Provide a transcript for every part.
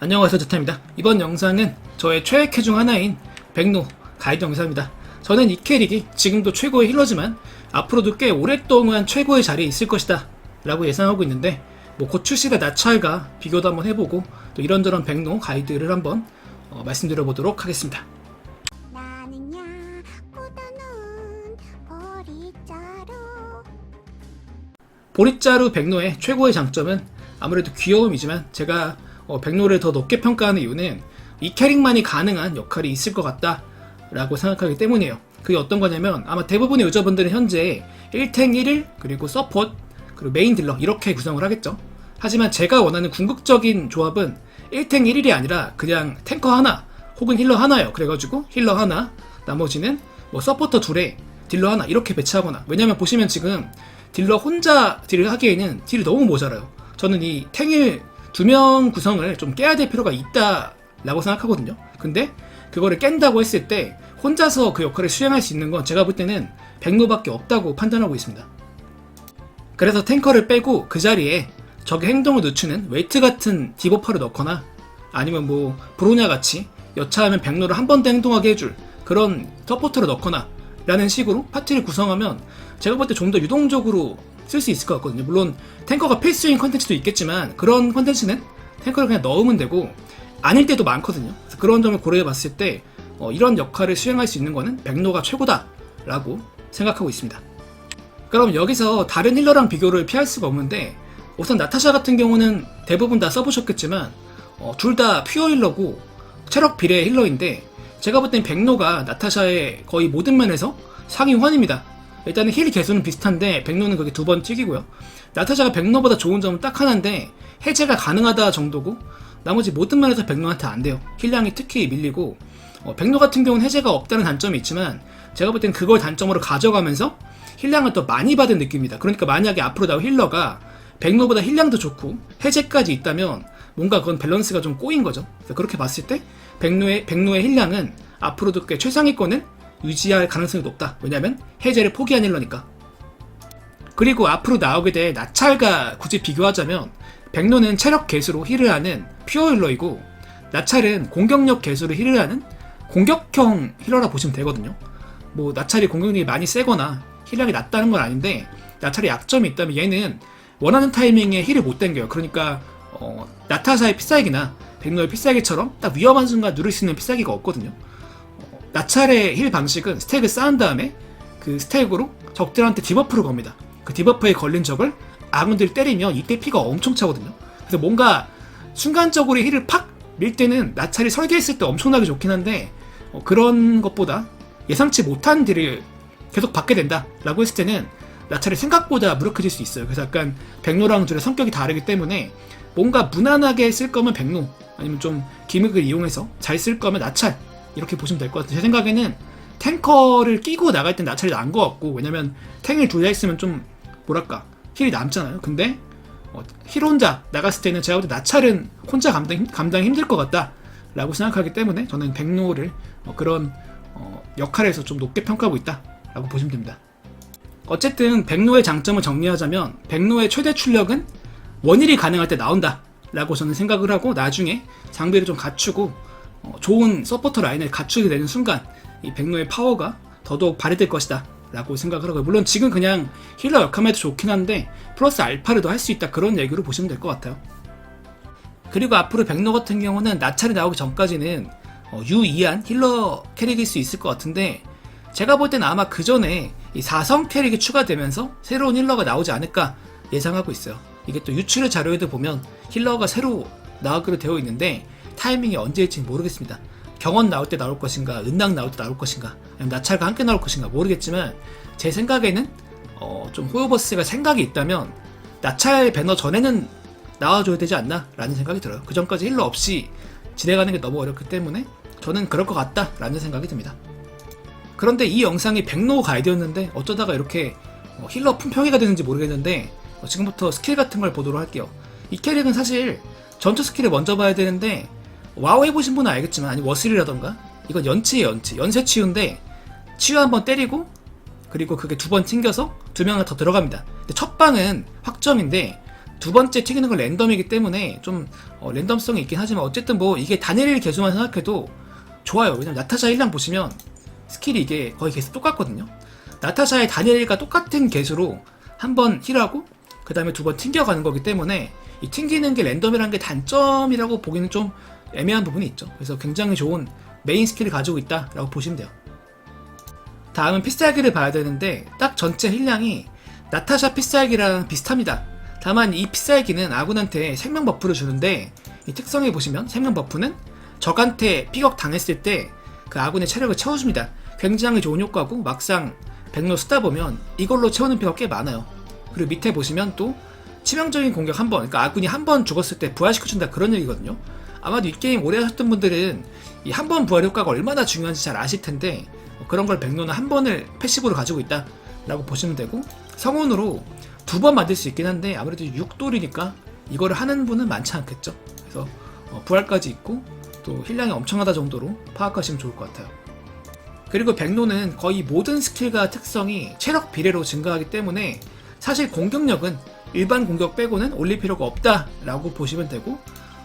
안녕하세요 제타입니다. 이번 영상은 저의 최애 캐 중 하나인 백노 가이드 영상입니다. 저는 이 캐릭이 지금도 최고의 힐러지만 앞으로도 꽤 오랫동안 최고의 자리에 있을 것이다 라고 예상하고 있는데 뭐 곧 출시될 나찰과 비교도 한번 해보고 또 이런저런 백노 가이드를 한번 어, 말씀드려 보도록 하겠습니다. 보리자루 백노의 최고의 장점은 아무래도 귀여움이지만 제가 어, 백노를 더 높게 평가하는 이유는 이 캐릭만이 가능한 역할이 있을 것 같다라고 생각하기 때문이에요. 그게 어떤 거냐면 아마 대부분의 유저분들은 현재 1탱 1일 그리고 서폿 그리고 메인 딜러 이렇게 구성을 하겠죠. 하지만 제가 원하는 궁극적인 조합은 1탱 1일이 아니라 그냥 탱커 하나 혹은 힐러 하나예요. 그래가지고 힐러 하나 나머지는 뭐 서포터 둘에 딜러 하나 이렇게 배치하거나 왜냐면 보시면 지금 딜러 혼자 딜을 하기에는 딜이 너무 모자라요. 저는 이 탱일 두 명 구성을 좀 깨야 될 필요가 있다라고 생각하거든요. 근데 그거를 깬다고 했을 때 혼자서 그 역할을 수행할 수 있는 건 제가 볼 때는 백노밖에 없다고 판단하고 있습니다. 그래서 탱커를 빼고 그 자리에 적의 행동을 늦추는 웨이트 같은 디버퍼를 넣거나 아니면 뭐 브로냐 같이 여차하면 백노를 한 번 더 행동하게 해줄 그런 서포터를 넣거나 라는 식으로 파티를 구성하면 제가 볼 때 좀 더 유동적으로 쓸 수 있을 것 같거든요. 물론 탱커가 필수인 컨텐츠도 있겠지만 그런 컨텐츠는 탱커를 그냥 넣으면 되고 아닐 때도 많거든요. 그래서 그런 점을 고려해 봤을 때 어, 이런 역할을 수행할 수 있는 거는 백노가 최고다라고 생각하고 있습니다. 그럼 여기서 다른 힐러랑 비교를 피할 수가 없는데 우선 나타샤 같은 경우는 대부분 다 써보셨겠지만 어, 둘 다 퓨어 힐러고 체력 비례 힐러인데 제가 볼 땐 백노가 나타샤의 거의 모든 면에서 상위환입니다. 일단은 힐 개수는 비슷한데 백노는 그게 두번 튀기고요. 나타샤가 백노보다 좋은 점은 딱 하나인데 해제가 가능하다 정도고 나머지 모든 면에서 백노한테 안 돼요. 힐량이 특히 밀리고 어, 백노 같은 경우는 해제가 없다는 단점이 있지만 제가 볼 땐 그걸 단점으로 가져가면서 힐량을 더 많이 받은 느낌입니다. 그러니까 만약에 앞으로 나올 힐러가 백노보다 힐량도 좋고 해제까지 있다면 뭔가 그건 밸런스가 좀 꼬인 거죠. 그렇게 봤을 때 백노의 백노의 힐량은 앞으로도 꽤 최상위권을 유지할 가능성이 높다. 왜냐면 해제를 포기한 힐러니까. 그리고 앞으로 나오게 될 나찰과 굳이 비교하자면 백노는 체력 개수로 힐을 하는 퓨어 힐러이고 나찰은 공격력 개수로 힐을 하는 공격형 힐러라 보시면 되거든요. 뭐 나찰이 공격력이 많이 세거나 힐량이 낮다는 건 아닌데 나찰이 약점이 있다면 얘는 원하는 타이밍에 힐을 못 당겨요. 그러니까 어, 나타사의 피싸기나 백노의 피싸기처럼 딱 위험한 순간 누를 수 있는 피싸기가 없거든요. 어, 나찰의 힐 방식은 스택을 쌓은 다음에 그 스택으로 적들한테 디버프를 겁니다. 그 디버프에 걸린 적을 아군들이 때리면 이때 피가 엄청 차거든요. 그래서 뭔가 순간적으로 힐을 팍 밀 때는 나찰이 설계했을 때 엄청나게 좋긴 한데 어, 그런 것보다 예상치 못한 딜을 계속 받게 된다라고 했을 때는 나찰이 생각보다 무력해질 수 있어요. 그래서 약간 백노랑 둘의 성격이 다르기 때문에 뭔가 무난하게 쓸 거면 백노 아니면 좀 기믹을 이용해서 잘 쓸 거면 나찰 이렇게 보시면 될 것 같아요. 제 생각에는 탱커를 끼고 나갈 땐 나찰이 나은 것 같고 왜냐면 탱을 둘 다 있으면 좀 뭐랄까 힐이 남잖아요. 근데 어, 힐 혼자 나갔을 때는 제가 볼 때 나찰은 혼자 감당, 감당이 힘들 것 같다라고 생각하기 때문에 저는 백노를 어, 그런 어, 역할에서 좀 높게 평가하고 있다라고 보시면 됩니다. 어쨌든 백노의 장점을 정리하자면 백노의 최대 출력은 원일이 가능할 때 나온다 라고 저는 생각을 하고 나중에 장비를 좀 갖추고 어, 좋은 서포터 라인을 갖추게 되는 순간 이 백노의 파워가 더더욱 발휘될 것이다 라고 생각을 하고요 물론 지금 그냥 힐러 역할만 해도 좋긴 한데 플러스 알파를 더 할 수 있다 그런 얘기로 보시면 될 것 같아요 그리고 앞으로 백노 같은 경우는 나찰이 나오기 전까지는 어, 유이한 힐러 캐릭일 수 있을 것 같은데 제가 볼 때는 아마 그 전에 이 4성 캐릭이 추가되면서 새로운 힐러가 나오지 않을까 예상하고 있어요. 이게 또 유출의 자료에도 보면 힐러가 새로 나오기로 되어 있는데 타이밍이 언제일지 모르겠습니다. 경원 나올 때 나올 것인가, 은낙 나올 때 나올 것인가, 나찰과 함께 나올 것인가 모르겠지만 제 생각에는 어, 좀 호요버스가 생각이 있다면 나찰 배너 전에는 나와줘야 되지 않나라는 생각이 들어요. 그 전까지 힐러 없이 진행하는 게 너무 어렵기 때문에 저는 그럴 것 같다라는 생각이 듭니다. 그런데 이 영상이 백노 가이드였는데 어쩌다가 이렇게 어, 힐러 품평이가 되는지 모르겠는데 어, 지금부터 스킬 같은 걸 보도록 할게요. 이 캐릭은 사실 전투 스킬을 먼저 봐야 되는데 와우 해보신 분은 알겠지만 아니 워슬이라던가 이건 연치예요 연치 연쇄 치유인데 치유 한번 때리고 그리고 그게 두 번 튕겨서 두 명을 더 들어갑니다. 근데 첫 방은 확정인데 두 번째 튀기는 건 랜덤이기 때문에 좀 어, 랜덤성이 있긴 하지만 어쨌든 뭐 이게 단일 개수만 생각해도 좋아요. 왜냐면 나타샤 힐량 보시면 스킬이 이게 거의 개수 똑같거든요. 나타샤의 단일과 똑같은 개수로 한 번 힐하고 그 다음에 두 번 튕겨가는 거기 때문에 이 튕기는 게 랜덤이라는 게 단점이라고 보기는 좀 애매한 부분이 있죠. 그래서 굉장히 좋은 메인 스킬을 가지고 있다라고 보시면 돼요. 다음은 피살기를 봐야 되는데 딱 전체 힐량이 나타샤 피살기랑 비슷합니다. 다만 이 피살기는 아군한테 생명 버프를 주는데 이 특성에 보시면 생명 버프는 적한테 피격 당했을 때 그 아군의 체력을 채워줍니다. 굉장히 좋은 효과고 막상 백로 쓰다 보면 이걸로 채우는 피가 꽤 많아요. 그리고 밑에 보시면 또 치명적인 공격 한 번, 그러니까 아군이 한 번 죽었을 때 부활시켜준다 그런 얘기거든요. 아마도 이 게임 오래 하셨던 분들은 이 한 번 부활 효과가 얼마나 중요한지 잘 아실 텐데 어, 그런 걸 백로는 한 번을 패시브로 가지고 있다 라고 보시면 되고 성운으로 두 번 만들 수 있긴 한데 아무래도 6돌이니까 이거를 하는 분은 많지 않겠죠. 그래서 어, 부활까지 있고 또 힐량이 엄청나다 정도로 파악하시면 좋을 것 같아요. 그리고 백로는 거의 모든 스킬과 특성이 체력 비례로 증가하기 때문에 사실 공격력은 일반 공격 빼고는 올릴 필요가 없다 라고 보시면 되고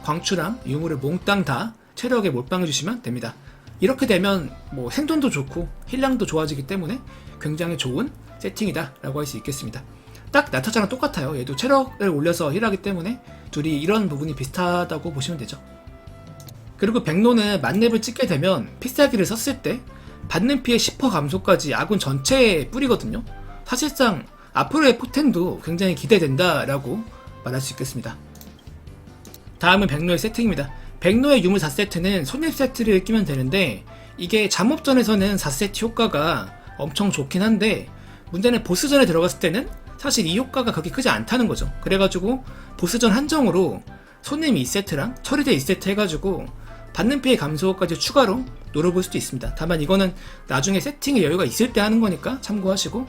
광추랑 유물을 몽땅 다 체력에 몰빵해 주시면 됩니다. 이렇게 되면 뭐 생존도 좋고 힐량도 좋아지기 때문에 굉장히 좋은 세팅이다라고 할 수 있겠습니다. 딱 나타자랑 똑같아요. 얘도 체력을 올려서 힐하기 때문에 둘이 이런 부분이 비슷하다고 보시면 되죠. 그리고 백로는 만렙을 찍게 되면 피싸기를 썼을 때 받는 피해 10% 감소까지 아군 전체에 뿌리거든요. 사실상 앞으로의 포텐도 굉장히 기대된다라고 말할 수 있겠습니다. 다음은 백로의 세팅입니다. 백로의 유물 4세트는 손입 세트를 끼면 되는데 이게 잠업전에서는 4세트 효과가 엄청 좋긴 한데 문제는 보스전에 들어갔을 때는 사실 이 효과가 그렇게 크지 않다는 거죠. 그래가지고 보스전 한정으로 손님 2세트랑 처리대 2세트 해가지고 받는 피해 감소까지 추가로 노려볼 수도 있습니다. 다만 이거는 나중에 세팅에 여유가 있을 때 하는 거니까 참고하시고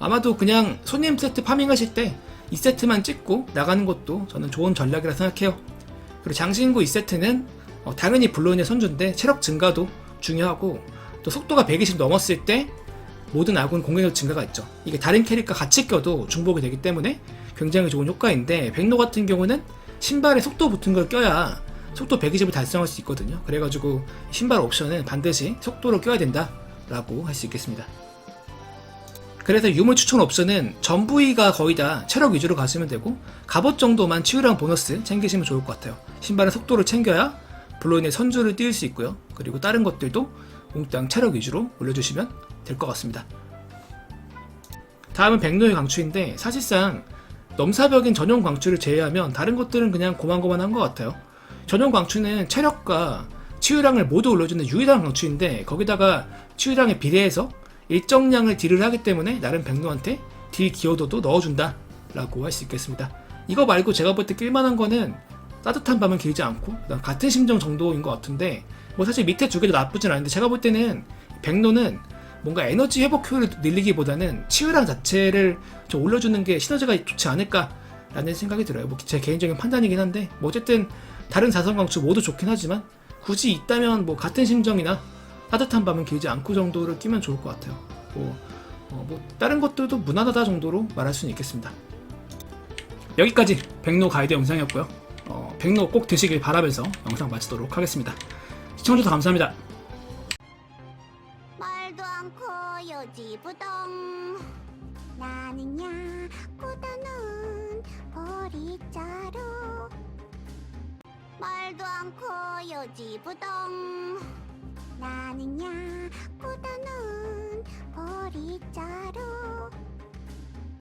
아마도 그냥 손님 세트 파밍하실 때 2세트만 찍고 나가는 것도 저는 좋은 전략이라 생각해요. 그리고 장신구 2세트는 어, 당연히 블론의 선주인데 체력 증가도 중요하고 또 속도가 120 넘었을 때 모든 아군 공격력 증가가 있죠. 이게 다른 캐릭과 같이 껴도 중복이 되기 때문에 굉장히 좋은 효과인데 백로 같은 경우는 신발에 속도 붙은 걸 껴야 속도 120을 달성할 수 있거든요. 그래가지고 신발 옵션은 반드시 속도로 껴야 된다라고 할 수 있겠습니다. 그래서 유물 추천 옵션은 전 부위가 거의 다 체력 위주로 가시면 되고 갑옷 정도만 치유랑 보너스 챙기시면 좋을 것 같아요. 신발의 속도를 챙겨야 블론의 선주를 띄울 수 있고요. 그리고 다른 것들도 몽땅 체력 위주로 올려주시면 될 것 같습니다. 다음은 백로의 강추인데 사실상 넘사벽인 전용 광추를 제외하면 다른 것들은 그냥 고만고만한 것 같아요. 전용 광추는 체력과 치유량을 모두 올려주는 유일한 광추인데 거기다가 치유량에 비례해서 일정량을 딜을 하기 때문에 나름 백로한테 딜 기여도도 넣어준다 라고 할 수 있겠습니다. 이거 말고 제가 볼때 낄만한 거는 따뜻한 밤은 길지 않고 같은 심정 정도인 것 같은데 뭐 사실 밑에 두 개도 나쁘진 않은데 제가 볼 때는 백로는 뭔가 에너지 회복 효율을 늘리기보다는 치유량 자체를 좀 올려주는 게 시너지가 좋지 않을까라는 생각이 들어요. 뭐 제 개인적인 판단이긴 한데 뭐 어쨌든 다른 사성 강추 모두 좋긴 하지만 굳이 있다면 뭐 같은 심정이나 따뜻한 밤은 길지 않고 정도를 끼면 좋을 것 같아요. 뭐, 어, 뭐 다른 것들도 무난하다 정도로 말할 수는 있겠습니다. 여기까지 백로 가이드 영상이었고요. 어, 백로 꼭 드시길 바라면서 영상 마치도록 하겠습니다. 시청해주셔서 감사합니다. 말도 않고 요지부동 나는야 꽃다는 보리자루 말도 않고 요지부동 말하느냐? 굳어놓은 보리자루